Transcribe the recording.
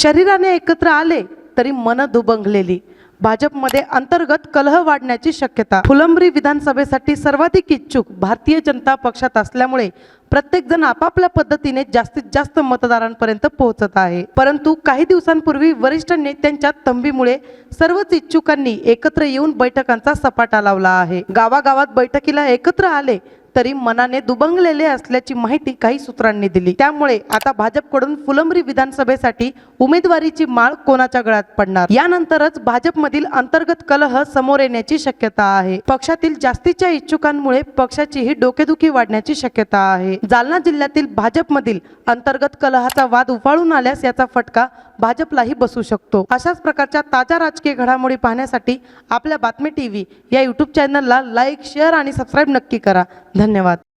शरीराने एकत्र आले तरी मन दुबंगलेली. भाजपमध्ये अंतर्गत कलह वाढण्याची शक्यता. फुलंब्री विधानसभेसाठी सर्वाधिक इच्छुक भारतीय जनता पक्षात असल्यामुळे प्रत्येकजण आपापल्या पद्धतीने जास्तीत जास्त मतदारांपर्यंत पोहोचत आहे. परंतु काही दिवसांपूर्वी वरिष्ठ नेत्यांच्या तंबीमुळे सर्वच इच्छुकांनी एकत्र येऊन बैठकांचा सपाटा लावला आहे. गावागावात बैठकीला एकत्र आले तरी मनाने दुबंगलेले असल्याची माहिती काही सूत्रांनी दिली. त्यामुळे आता भाजपकडून फुलंब्री विधानसभेसाठी उमेदवारीची माळ कोणाच्या गळ्यात पडणार? यानंतरच भाजपमधील अंतर्गत कलह समोर येण्याची शक्यता आहे. पक्षातील जास्तीच्या इच्छुकांमुळे पक्षाचीही डोकेदुखी वाढण्याची शक्यता आहे. जालना जिल्ह्यातील भाजपमधील अंतर्गत कलहाचा वाद उफाळून आल्यास याचा फटका भाजपलाही बसू शकतो. अशाच प्रकारच्या ताज्या राजकीय घडामोडी पाहण्यासाठी आपल्या बातमी टीव्ही या युट्यूब चॅनलला लाईक शेअर आणि सबस्क्राईब नक्की करा. धन्यवाद.